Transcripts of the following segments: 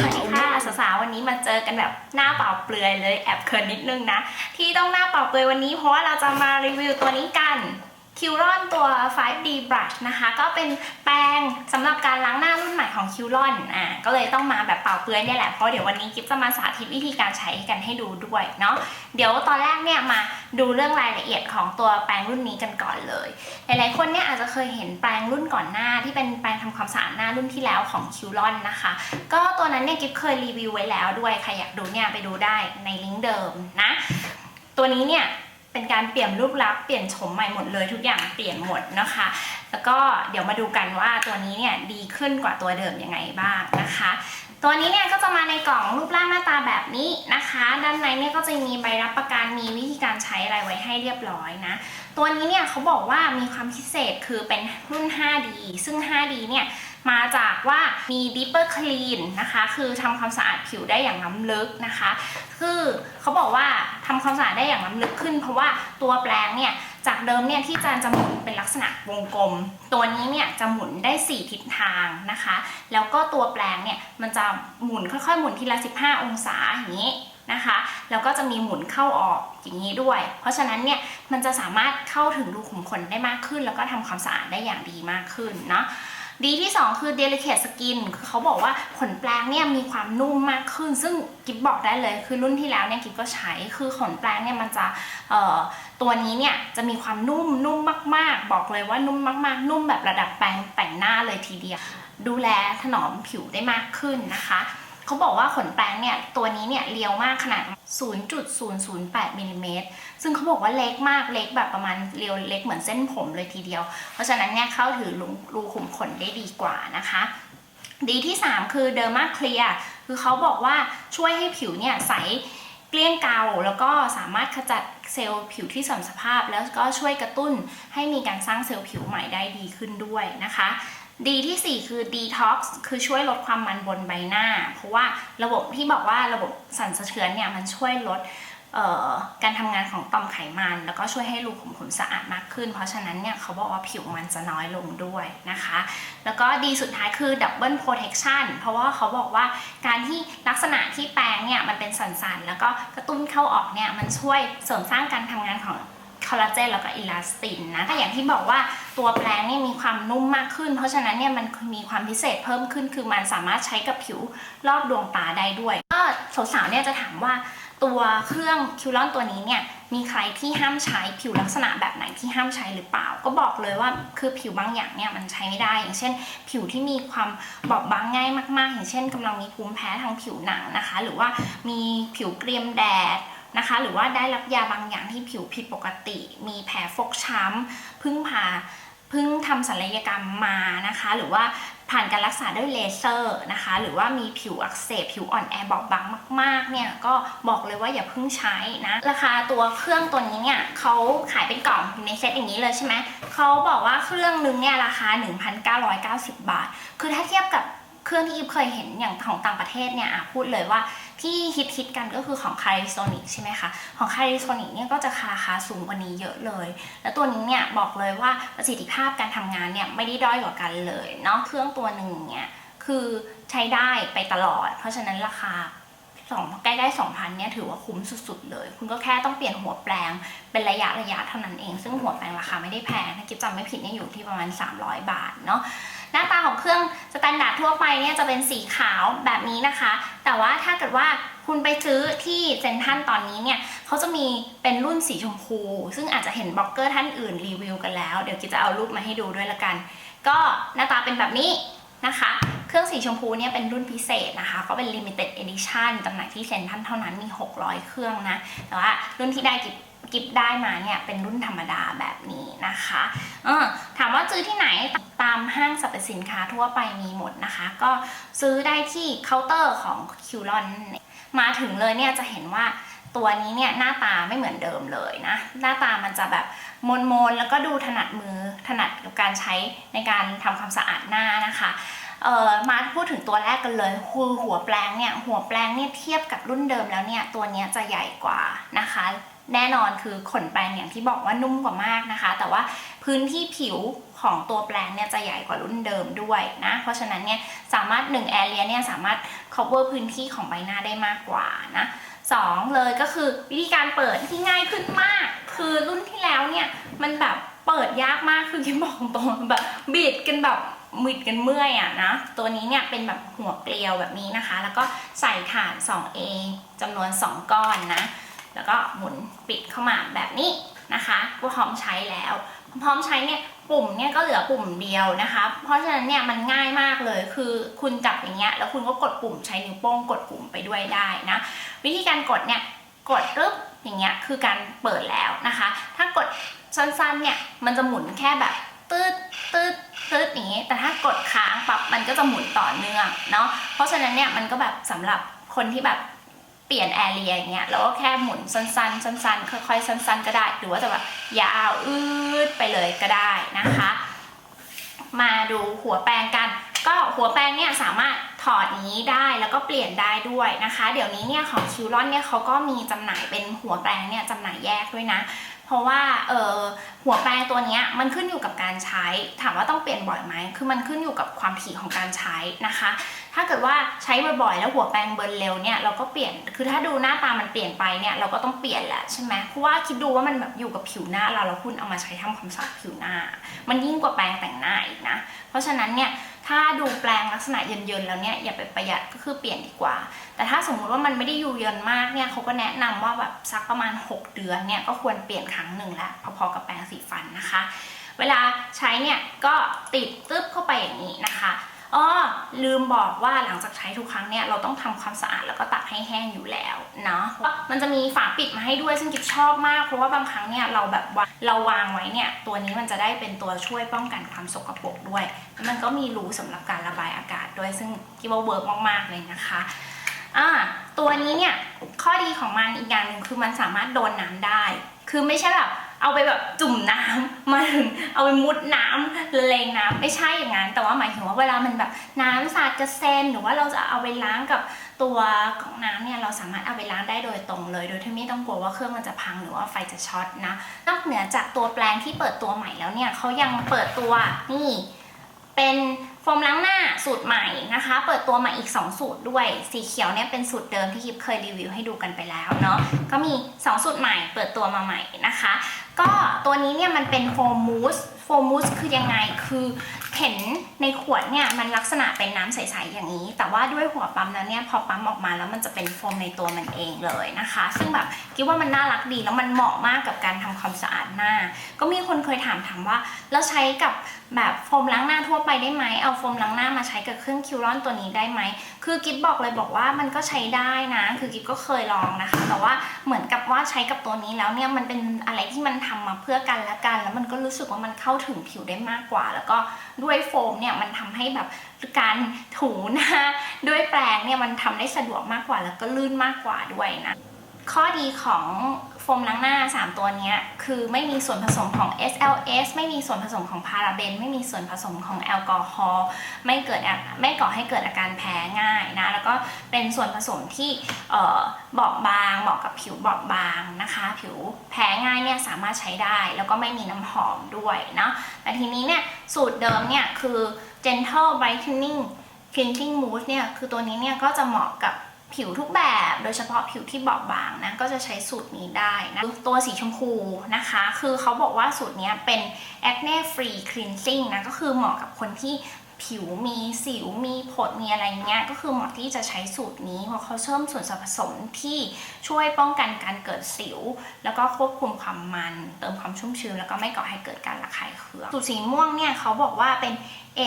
สวัสดีค่ะสาวๆวันนี้มาเจอกันแบบหน้าเปล่าเปลือยเลยแอบเขินนิดนึงนะ ที่ต้องหน้าเปล่าเปลือยวันนี้เพราะว่าเราจะมารีวิวตัวนี้กัน คิวรอนตัว 5D Brush นะคะ ก็เป็นแปรงสำหรับการล้างหน้ารุ่นใหม่ของคิวรอนอ่าก็เลยต้องมาแบบเป่าเปลือยเนี่ยแหละ เพราะเดี๋ยววันนี้กิฟจะมาสาธิตวิธีการใช้กันให้ดูด้วยเนาะเดี๋ยวตอนแรกเนี่ยมาดูเรื่องรายละเอียดของตัวแปรงรุ่นนี้กันก่อนเลย หลายๆคนเนี่ยอาจจะเคยเห็นแปรงรุ่นก่อนหน้าที่เป็นแปรงทำความสะอาดหน้ารุ่นที่แล้วของคิวรอนนะคะ ก็ตัวนั้นเนี่ยกิฟเคยรีวิวไว้แล้วด้วยใครอยากดูเนี่ยไปดูได้ในลิงก์เดิมนะ ตัวนี้เนี่ย เป็นการเปลี่ยนรูปลักษณ์เปลี่ยนโฉมใหม่หมดเลยทุกอย่างเปลี่ยนหมดนะคะ แล้วก็เดี๋ยวมาดูกันว่าตัวนี้เนี่ยดีขึ้นกว่าตัวเดิมยังไงบ้างนะคะ ตัวนี้เนี่ยก็จะมาในกล่องรูปร่างหน้าตาแบบนี้นะคะ ด้านในเนี่ยก็จะมีใบรับประกันมีวิธีการใช้อะไรไว้ให้เรียบร้อยนะ ตัวนี้เนี่ยเขาบอกว่ามีความพิเศษคือเป็นรุ่น 5D ซึ่ง 5D เนี่ย มาจากว่ามี deeper clean นะคะ คือทำความสะอาดผิวได้อย่างล้ำลึกนะคะ คือเขาบอกว่าทำความสะอาดได้อย่างล้ำลึกขึ้น เพราะว่าตัวแปรงเนี่ยจากเดิมเนี่ยที่จานจะหมุนเป็นลักษณะวงกลม ตัวนี้เนี่ยจะหมุนได้ 4 ทิศทางนะคะ แล้วก็ตัวแปรงเนี่ยมันจะหมุนค่อยๆหมุนทีละ 15 องศาอย่างนี้นะคะแล้วก็จะมีหมุนเข้าออกอย่างนี้ด้วย เพราะฉะนั้นเนี่ยมันจะสามารถเข้าถึงรูขุมขนได้มากขึ้น แล้วก็ทำความสะอาดได้อย่างดีมากขึ้นเนาะ ดีที่ 2 คือ delicate skin เขาบอกว่าขนแปรงเนี่ยมีความนุ่มมากขึ้น ซึ่งกิฟบอกได้เลยคือรุ่นที่แล้วเนี่ยกิฟก็ใช้คือขนแปรงเนี่ยมันจะตัวนี้เนี่ยจะมีความนุ่มนุ่มมาก ๆ บอกเลยว่านุ่มมาก ๆ นุ่มแบบระดับแปรงแต่งหน้าเลยทีเดียว ดูแลถนอมผิวได้มากขึ้นนะคะ เขาบอกว่าขนแปรงเนี่ยตัวนี้เนี่ยเรียวมากขนาด 0.008มิลลิเมตรซึ่งเขาบอกว่าเล็กมากเล็กแบบประมาณเรียวเล็กเหมือนเส้นผมเลยทีเดียว เพราะฉะนั้นเนี่ยเข้าถือรูรูขุมขนได้ดีกว่านะคะ ดีที่ 3 คือเดอร์มาเคลียคือเขาบอกว่าช่วยให้ผิวเนี่ยใสเกลี้ยงเกาแล้วก็สามารถขจัดเซลล์ผิวที่เสื่อมสภาพ แล้วก็ช่วยกระตุ้นให้มีการสร้างเซลล์ผิวใหม่ได้ดีขึ้นด้วยนะคะ ดีที่ 4 คือ Detox คือช่วยลดความมันบนใบหน้า เพราะว่าระบบที่บอกว่าระบบสั่นสะเทือนเนี่ยมันช่วยลดการทำงานของต่อมไขมัน แล้วก็ช่วยให้รูขุมขนสะอาดมากขึ้น เพราะฉะนั้นเนี่ยเขาบอกว่าผิวมันจะน้อยลงด้วยนะคะ แล้วก็ดีสุดท้ายคือ Double Protection เพราะว่าเขาบอกว่าการที่ลักษณะที่แปรงเนี่ยมันเป็นสันๆ แล้วก็กระตุ้นเข้าออกเนี่ยมันช่วยเสริมสร้างการทำงานของ คอลลาเจนแล้วก็อิลาสตินนะแต่อย่างที่บอกว่าตัวแปรงนี่มีความนุ่มมากขึ้น เพราะฉะนั้นเนี่ยมันมีความพิเศษเพิ่มขึ้น คือมันสามารถใช้กับผิวรอบดวงตาได้ด้วย ก็สาวๆเนี่ยจะถามว่าตัวเครื่องคิวรอนตัวนี้เนี่ยมีใครที่ห้ามใช้ผิวลักษณะแบบไหนที่ห้ามใช้หรือเปล่า ก็บอกเลยว่าคือผิวบางอย่างเนี่ยมันใช้ไม่ได้ อย่างเช่น ผิวที่มีความบอบบางง่ายมากๆ อย่างเช่นกำลังมีภูมิแพ้ทางผิวหนังนะคะ หรือว่ามีผิวเกรียมแดด นะคะ หรือว่าได้รับยาบางอย่างที่ผิวผิดปกติ มีแผลฟกช้ำพึ่งผ่าพึ่งทำศัลยกรรมมานะคะ หรือว่าผ่านการรักษาด้วยเลเซอร์นะคะ หรือว่ามีผิวอักเสบผิวอ่อนแอบอบบางมาก ๆ เนี่ยก็บอกเลยว่าอย่าเพิ่งใช้นะ ราคาตัวเครื่องตัวนี้เนี่ยเขาขายเป็นกล่องในเซตอย่างนี้เลยใช่ไหมเขาบอกว่าเครื่องนึงเนี่ยราคา 1,990 บาท คือถ้าเทียบกับเครื่องที่อีฟเคยเห็นอย่างของต่างประเทศเนี่ยพูดเลยว่า ที่ฮิตฮิตๆกันก็คือของ c a r i s o n i c ใช่ไหมคะ ของ c a r i s o n i c เนี่ยก็จะราคาสูงกว่านี้เยอะเลย แล้วตัวนี้เนี่ยบอกเลยว่าประสิทธิภาพการทำงานเนี่ยไม่ได้ด้อยกว่ากันเลยเนาะเครื่องตัวหนึ่งเนี่ยคือใช้ได้ไปตลอด เพราะฉะนั้นราคาสองใกล้ๆสองพันเนี่ยถือว่าคุ้มสุดๆ เลย คุณก็แค่ต้องเปลี่ยนหัวแปลงเป็นระยะระยะเท่านั้นเอง ซึ่งหัวแปลงราคาไม่ได้แพงถ้าคิดจำไม่ผิดเนี่ยอยู่ที่ประมาณ 300 บาทเนาะ หน้าตาของเครื่องสแตนดาร์ดทั่วไปเนี่ยจะเป็นสีขาวแบบนี้นะคะ แต่ว่าถ้าเกิดว่าคุณไปซื้อที่เซนทันตอนนี้เนี่ยเขาจะมีเป็นรุ่นสีชมพู ซึ่งอาจจะเห็นบล็อกเกอร์ท่านอื่นรีวิวกันแล้ว เดี๋ยวกิจจะเอารูปมาให้ดูด้วยละกัน ก็หน้าตาเป็นแบบนี้นะคะ เครื่องสีชมพูเนี่ยเป็นรุ่นพิเศษนะคะก็เป็น limited edition จำหน่ายที่เซนทันเท่านั้นมี 600 เครื่องนะ แต่ว่ารุ่นที่ได้กิบ กิบได้มาเนี่ยเป็นรุ่นธรรมดาแบบนี้นะคะเออถามว่าซื้อที่ไหนตามห้างสรรพสินค้าทั่วไปมีหมดนะคะ ก็ซื้อได้ที่เคาน์เตอร์ของคิวรอนมาถึงเลยเนี่ยจะเห็นว่าตัวนี้เนี่ยหน้าตาไม่เหมือนเดิมเลยนะ หน้าตามันจะแบบมนๆแล้วก็ดูถนัดมือถนัดกับการใช้ในการทำความสะอาดหน้านะคะเอ่อมาพูดถึงตัวแรกกันเลยคือหัวแปลงเนี่ยหัวแปลงเนี่ยเทียบกับรุ่นเดิมแล้วเนี่ยตัวนี้จะใหญ่กว่านะคะ แน่นอนคือขนแปรงอย่างที่บอกว่านุ่มกว่ามากนะคะ แต่ว่าพื้นที่ผิวของตัวแปรงเนี่ยจะใหญ่กว่ารุ่นเดิมด้วยนะ เพราะฉะนั้นเนี่ยสามารถ1 area เนี่ยสามารถ cover พื้นที่ของใบหน้าได้มากกว่านะสองเลยก็คือวิธีการเปิดที่ง่ายขึ้นมาก คือรุ่นที่แล้วเนี่ยมันแบบเปิดยากมากคือคิมบอกตรงแบบบิดกันแบบมิดกันเมื่อยอะนะ ตัวนี้เนี่ยเป็นแบบหัวเกลียวแบบนี้นะคะ แล้วก็ใส่ฐาน 2A จำนวน 2 ก้อนนะ แล้วก็หมุนปิดเข้ามาแบบนี้นะคะก็พร้อมใช้แล้ว พร้อมใช้เนี่ยปุ่มเนี่ยก็เหลือปุ่มเดียวนะคะ เพราะฉะนั้นเนี่ยมันง่ายมากเลยคือคุณจับอย่างเงี้ยแล้วคุณก็กดปุ่มใช้นิ้วโป้งกดปุ่มไปด้วยได้นะวิธีการกดเนี่ยกดปึ๊บอย่างเงี้ยคือการเปิดแล้วนะคะ ถ้ากดสั้นๆเนี่ยมันจะหมุนแค่แบบตืดตืดตืดอย่างงี้ แต่ถ้ากดค้างปั๊บมันก็จะหมุนต่อเนื่องเนาะเพราะฉะนั้นเนี่ยมันก็แบบสำหรับคนที่แบบ เปลี่ยนแอเรียอย่างเงี้ยแล้วก็แค่หมุนสั้นๆ สั้นๆ ค่อยๆ สั้นๆ ก็ได้ หรือว่าจะแบบยาวอืดไปเลยก็ได้นะคะ มาดูหัวแปรงกัน ก็หัวแปรงเนี่ยสามารถถอดนี้ได้แล้วก็เปลี่ยนได้ด้วยนะคะ เดี๋ยวนี้เนี่ยของคิวรอนเนี่ยเขาก็มีจำหน่ายเป็นหัวแปรงเนี่ยจำหน่ายแยกด้วยนะ เพราะว่าเออหัวแปรงตัวนี้มันขึ้นอยู่กับการใช้ ถามว่าต้องเปลี่ยนบ่อยไหมคือมันขึ้นอยู่กับความถี่ของการใช้นะคะ ถ้าเกิดว่าใช้บ่อยๆ แล้วหัวแปรงเบิร์นเร็วเนี่ยเราก็เปลี่ยนคือถ้าดูหน้าตามันเปลี่ยนไปเนี่ยเราก็ต้องเปลี่ยนแหละใช่ไหมเพราะว่าคิดดูว่ามันแบบอยู่กับผิวหน้าเราแล้วคุณเอามาใช้ทำความสะอาดผิวหน้า มันยิ่งกว่าแปรงแต่งหน้าอีกนะ เพราะฉะนั้นเนี่ย ถ้าดูแปลงลักษณะเยินๆแล้วเนี่ยอย่าไปประหยัดก็คือเปลี่ยนดีกว่า แต่ถ้าสมมุติว่ามันไม่ได้อยู่เยินมากเนี่ยเขาก็แนะนำว่าแบบสักประมาณ 6 เดือนเนี่ยก็ควรเปลี่ยนครั้งหนึ่งละพอๆกับแปรงสีฟันนะคะ เวลาใช้เนี่ยก็ติดตึ๊บเข้าไปอย่างนี้นะคะ อ๋อลืมบอกว่าหลังจากใช้ทุกครั้งเนี่ยเราต้องทำความสะอาดแล้วก็ตักให้แห้งอยู่แล้วเนาะมันจะมีฝาปิดมาให้ด้วยซึ่งกิ๊บชอบมาก เพราะว่าบางครั้งเนี่ยเราแบบว่าเราวางไว้เนี่ยตัวนี้มันจะได้เป็นตัวช่วยป้องกันความสกปรกด้วยแล้วมันก็มีรูสำหรับการระบายอากาศด้วยซึ่งคิดว่าเวิร์กมากๆเลยนะคะอ่าตัวนี้เนี่ยข้อดีของมันอีกอย่างหนึ่งคือมันสามารถโดนน้ำได้ คือไม่ใช่แบบ เอาไปแบบจุ่มน้ำมาถึงเอาไปมุดน้ำละเลงน้ำไม่ใช่อย่างนั้น แต่ว่าหมายถึงว่าเวลามันแบบน้ำสาดกระเซ็นหรือว่าเราจะเอาไปล้างกับตัวของน้ำเนี่ยเราสามารถเอาไปล้างได้โดยตรงเลย โดยที่ไม่ต้องกลัวว่าเครื่องมันจะพังหรือว่าไฟจะช็อตนะนอกเหนือจากตัวแปลงที่เปิดตัวใหม่แล้วเนี่ยเขายังเปิดตัวนี่ เป็นโฟมล้างหน้าสูตรใหม่นะคะ เปิดตัวมาอีก 2 สูตรด้วย สีเขียวเนี่ยเป็นสูตรเดิมที่คิปเคยรีวิวให้ดูกันไปแล้วเนาะ ก็มี 2 สูตรใหม่ เปิดตัวมาใหม่นะคะ ก็ตัวนี้เนี่ยมันเป็นโฟมมูส โฟมมูสคือยังไง คือ เห็นในขวดเนี่ยมันลักษณะเป็นน้ำใสๆอย่างนี้ แต่ว่าด้วยหัวปั๊มแล้วเนี่ยพอปั๊มออกมาแล้วมันจะเป็นโฟมในตัวมันเองเลยนะคะ ซึ่งแบบคิดว่ามันน่ารักดีแล้วมันเหมาะมากกับการทำความสะอาดหน้า ก็มีคนเคยถามถามว่าแล้วใช้กับแบบโฟมล้างหน้าทั่วไปได้ไหมเอาโฟมล้างหน้ามาใช้กับเครื่องคิวรอนตัวนี้ได้ไหมคือกิฟบอกเลยบอกว่ามันก็ใช้ได้นะ คือกิฟก็เคยลองนะคะ แต่ว่าเหมือนกับว่าใช้กับตัวนี้แล้วเนี่ยมันเป็นอะไรที่มันทำมาเพื่อกันและกัน แล้วมันก็รู้สึกว่ามันเข้าถึงผิวได้มากกว่า แล้วก็ด้วยวยโฟมเนี่ยมันทำให้แบบการถูหน้าด้วยแปรงเนี่ยมันทำได้สะดวกมากกว่าแล้วก็ลื่นมากกว่าด้วยนะข้อดีของ ฟมล้างหน้า 3 ตัวนี้คือไม่มีส่วนผสมของ SLS ไม่มีส่วนผสมของพาราเบน ไม่มีส่วนผสมของแอลกอฮอล์ไม่เกิดไม่ก่อให้เกิดอาการแพ้ง่ายนะ แล้วก็เป็นส่วนผสมที่เบอบบางเหมาะกับผิวบอบบางนะคะ ผิวแพ้ง่ายเนี่ยสามารถใช้ได้ แล้วก็ไม่มีน้ำหอมด้วยเนาะแต่ทีนี้เนี่ยสูตรเดิมเนี่ยคือ gentle brightening cleansing mousse เนี่ยคือตัวนี้เนี่ยก็จะเหมาะกับ ผิวทุกแบบ โดยเฉพาะผิวที่บอบบางนะก็จะใช้สูตรนี้ได้นะตัวสีชมพูนะคะ คือเขาบอกว่าสูตรนี้เป็น acne free cleansing นะก็คือเหมาะกับคนที่ ผิวมีสิวมีผดมีอะไรเงี้ยก็คือเหมาะที่จะใช้สูตรนี้เพราะเขาเพิ่มส่วนผสมที่ช่วยป้องกันการเกิดสิว แล้วก็ควบคุมความมันเติมความชุ่มชื้นแล้วก็ไม่ก่อให้เกิดการระคายเคืองสูตรสีม่วงเนี่ยเขาบอกว่าเป็น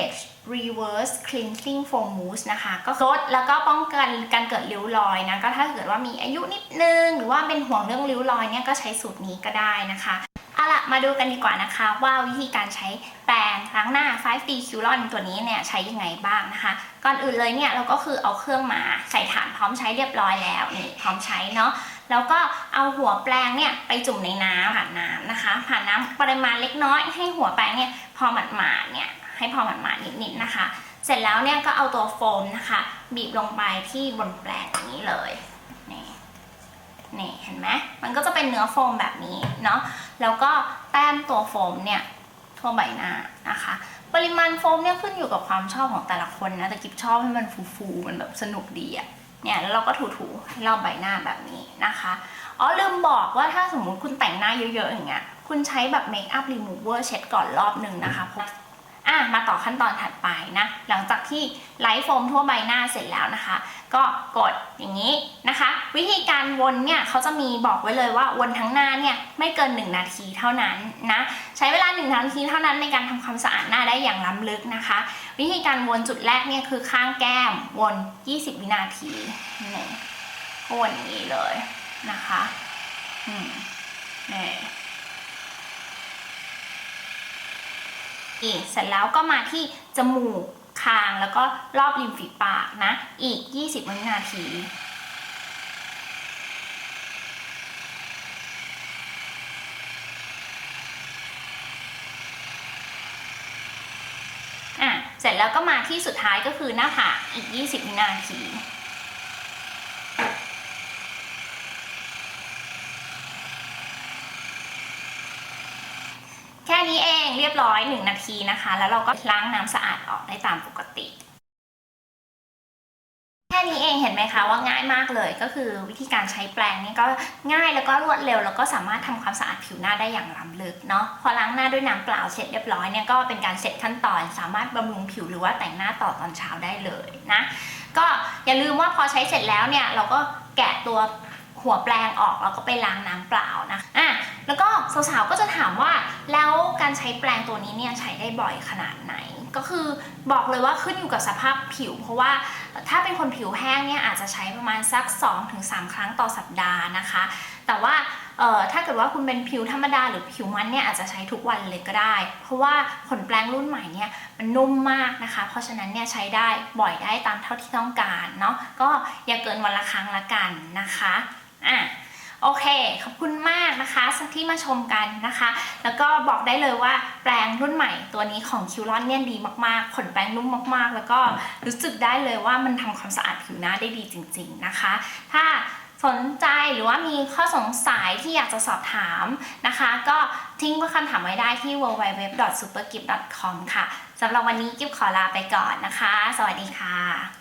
Age Reverse Cleansing Foam Mousse นะคะ ก็ลดแล้วก็ป้องกันการเกิดริ้วรอยนะ ก็ถ้าเกิดว่ามีอายุนิดนึง หรือว่าเป็นห่วงเรื่องริ้วรอยเนี่ยก็ใช้สูตรนี้ก็ได้นะคะ เอาล่ะ มาดูกันดีกว่านะคะ ว่าวิธีการใช้แปรงล้างหน้า 5D Curon ตัวนี้เนี่ยใช้ยังไงบ้างนะคะ ก่อนอื่นเลยเนี่ยเราก็คือเอาเครื่องมาใส่ฐานพร้อมใช้เรียบร้อยแล้วนี่พร้อมใช้เนาะแล้วก็เอาหัวแปรงเนี่ยไปจุ่มในน้ำผ่านน้ำนะคะ ผ่านน้ำปริมาณเล็กน้อยให้หัวแปรงเนี่ยพอหมาดๆเนี่ยให้พอหมาดๆนิดๆนะคะ เสร็จแล้วเนี่ยก็เอาตัวโฟมนะคะ บีบลงไปที่บนแปรงอย่างนี้เลยนี่นี่เห็นไหมมันก็จะเป็นเนื้อโฟมแบบนี้เนาะ แล้วก็แต้มตัวโฟมเนี่ยทั่วใบหน้านะคะ ปริมาณโฟมเนี่ยขึ้นอยู่กับความชอบของแต่ละคนนะแต่กิฟชอบให้มันฟูๆมันแบบสนุกดีอะเนี่ยแล้วเราก็ถูๆรอบใบหน้าแบบนี้นะคะอ๋อลืมบอกว่าถ้าสมมุติคุณแต่งหน้าเยอะๆอย่างเงี้ยคุณใช้แบบเมคอัพรีมูเวอร์เช็ดก่อนรอบหนึ่งนะคะเพราะ อะมาต่อขั้นตอนถัดไปนะ หลังจากที่ไลท์โฟมทั่วใบหน้าเสร็จแล้วนะคะ ก็กดอย่างนี้นะคะ วิธีการวนเนี่ยเขาจะมีบอกไว้เลยว่าวนทั้งหน้าเนี่ยไม่เกิน 1 นาทีเท่านั้นนะใช้เวลา 1 นาทีเท่านั้นในการทำความสะอาดหน้าได้อย่างล้ำลึกนะคะ วิธีการวนจุดแรกเนี่ยคือข้างแก้มวน 20 วินาทีนี่ก็วนอย่างนี้เลยนะคะอืมนี่ อีกเสร็จแล้วก็มาที่จมูกคางแล้วก็รอบริมฝีปากนะ อีก 20 วินาทีอะเสร็จแล้วก็มาที่สุดท้ายก็คือหน้าผากอีก 20 วินาที แค่นี้ เองเรียบร้อย 1 นาทีนะคะ แล้วเราก็ล้างน้ำสะอาดออกได้ตามปกติ แค่นี้เองเห็นไหมคะว่าง่ายมากเลยก็คือวิธีการใช้แปรงนี่ก็ง่ายแล้วก็รวดเร็ว แล้วก็สามารถทำความสะอาดผิวหน้าได้อย่างล้ำลึกเนาะพอล้างหน้าด้วยน้ำเปล่าเสร็จเรียบร้อยเนี่ยก็เป็นการเสร็จขั้นตอน สามารถบำรุงผิวหรือว่าแต่งหน้าต่อตอนเช้าได้เลยนะก็อย่าลืมว่าพอใช้เสร็จแล้วเนี่ยเราก็แกะตัว หัวแปรงออกแล้วก็ไปล้างน้ำเปล่านะอะแล้วก็สาวๆก็จะถามว่าแล้วการใช้แปรงตัวนี้เนี่ยใช้ได้บ่อยขนาดไหน ก็คือบอกเลยว่าขึ้นอยู่กับสภาพผิว เพราะว่าถ้าเป็นคนผิวแห้งเนี่ยอาจจะใช้ประมาณสัก 2-3 ครั้งต่อสัปดาห์นะคะ แต่ว่าถ้าเกิดว่าคุณเป็นผิวธรรมดาหรือผิวมันเนี่ยอาจจะใช้ทุกวันเลยก็ได้ เพราะว่าขนแปรงรุ่นใหม่เนี่ยมันนุ่มมากนะคะ เพราะฉะนั้นเนี่ยใช้ได้บ่อยได้ตามเท่าที่ต้องการเนาะก็อย่าเกินวันละครั้งละกันนะคะ อะโอเค ขอบคุณมากนะคะที่มาชมกันนะคะ แล้วก็บอกได้เลยว่าแปรงรุ่นใหม่ตัวนี้ของคิวรอนเนี่ยดีมากๆ ขนแปรงนุ่มมากๆ แล้วก็รู้สึกได้เลยว่ามันทำความสะอาดผิวหน้าได้ดีจริง ๆนะคะ ถ้าสนใจหรือว่ามีข้อสงสัยที่อยากจะสอบถามนะคะ ก็ทิ้งคำถามไว้ได้ที่ www.supergift.com ค่ะสำหรับวันนี้กิ๊บขอลาไปก่อนนะคะ สวัสดีค่ะ